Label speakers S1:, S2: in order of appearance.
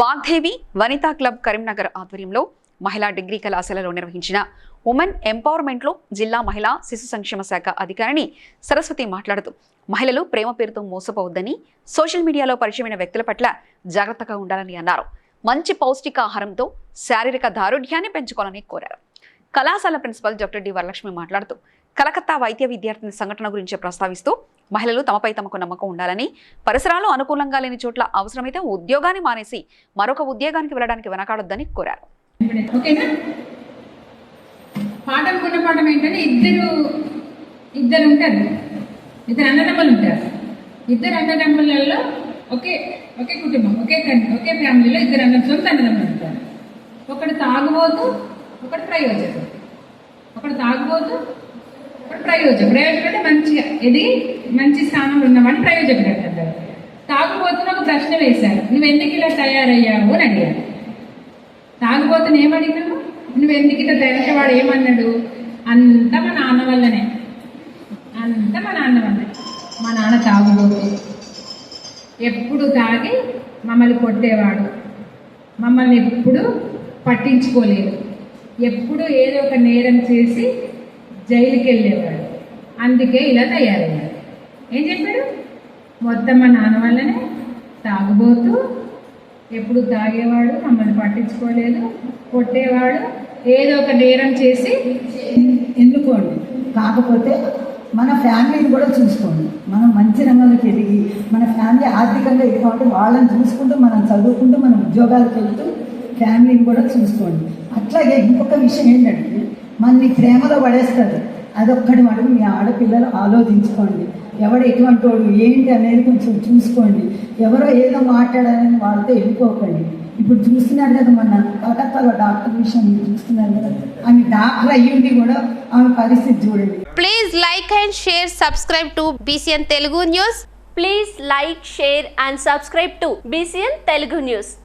S1: Vagdevi Vanitha club Karimnagar ఆధ్వర్యంలో మహిళా degree కళాశాలలో నిర్వహించిన ఉమెన్ ఎంపవర్మెంట్లో జిల్లా మహిళా శిశు సంక్షేమ శాఖ అధికారిని సరస్వతి మాట్లాడుతూ మహిళలు ప్రేమ పేరుతో మోసపోవద్దని సోషల్ మీడియాలో పరిచయమైన వ్యక్తుల పట్ల జాగ్రత్తగా ఉండాలని అన్నారు. మంచి పౌష్టికాహారంతో శారీరక దారుఢ్యాన్ని పెంచుకోవాలని కోరారు. కళాశాల ప్రిన్సిపల్ డాక్టర్ డి వరలక్ష్మి మాట్లాడుతూ కలకత్తా వైద్య విద్యార్థిని సంఘటన గురించి ప్రస్తావిస్తూ మహిళలు తమపై తమకు నమ్మకం ఉండాలని పరిసరాలు అనుకూలంగా లేని చోట్ల అవసరమైతే ఉద్యోగాన్ని మానేసి మరొక ఉద్యోగానికి వెళ్ళడానికి వెనకాడొద్దని కోరారు.
S2: ఓకేనా? పాఠం కొన్న పాఠం ఏంటంటే ఇద్దరు ఇద్దరు ఉంటారు. ఇద్దరు అన్నదమ్ములు ఉంటారు. ఇద్దరు అన్నదమ్ములలో ఒకే ఒకే కుటుంబం ఒకే కంటి ఒకే ఫ్యామిలీలో ఇద్దరు అన్న సొంత అన్నదమ్ములు ఉంటారు. ఒకడు తాగుబోతూ ఒకటి ప్రయోజనం. ఒకటి తాగుబోతు ఒకటి ప్రయోజనం. ప్రయోజకుడు అంటే మంచిగా ఇది మంచి స్థానంలో ఉన్నవాడు ప్రయోజకుడు అంటారు. తాగుబోతుని ఒక ప్రశ్న వేశారు. నువ్వు ఎందుకు ఇలా తయారయ్యావు? అని అడిగారు. తాగుబోతుని ఏమడిగినాము నువ్వు ఎందుకు ఇట్లా తయారంటే వాడు ఏమన్నాడు? అంతా మా నాన్న వల్లనే. అంతా మా నాన్న వల్లనే. మా నాన్న తాగుబోతు. ఎప్పుడు తాగి మమ్మల్ని కొట్టేవాడు. మమ్మల్ని ఎప్పుడు పట్టించుకోలేదు. ఎప్పుడు ఏదో ఒక నేరం చేసి జైలుకి వెళ్ళేవాడు అందుకే ఇలా తయారయ్యాడు ఏం చెప్పాడు? మొత్తం మా నాన్న వల్లనే తాగుబోతూ ఎప్పుడు తాగేవాడు మమ్మల్ని పట్టించుకోలేదు కొట్టేవాడు ఏదో ఒక నేరం చేసి
S3: ఎన్నుకోండి. కాకపోతే మన ఫ్యామిలీని కూడా చూసుకోండి. మనం మంచి రంగంలోకి ఎదిగి మన ఫ్యామిలీ ఆర్థికంగా ఎదగాలంటే వాళ్ళని చూసుకుంటూ మనం చదువుకుంటూ మనం ఉద్యోగాలకు వెళ్తూ ఫ్యామిలీని కూడా చూసుకోండి. అట్లాగే ఇంకొక విషయం ఏంటంటే మనని ప్రేమలో పడేస్తారు అదొక్కటి మటుకు మీ ఆడపిల్లలు ఆలోచించుకోండి. ఎవడు ఎటువంటి వాడు ఏంటి అనేది కొంచెం చూసుకోండి. ఎవరో ఏదో మాట్లాడాలని వాళ్ళతో వెళ్ళిపోకండి. ఇప్పుడు చూస్తున్నారు కదా మన కలకత్తాలో డాక్టర్ విషయం చూస్తున్నారు కదా. ఆమె డాక్టర్ అయ్యుండి కూడా ఆమె పరిస్థితి చూడండి.
S4: Please like and share subscribe to BCN Telugu news
S5: please like share and subscribe to BCN Telugu news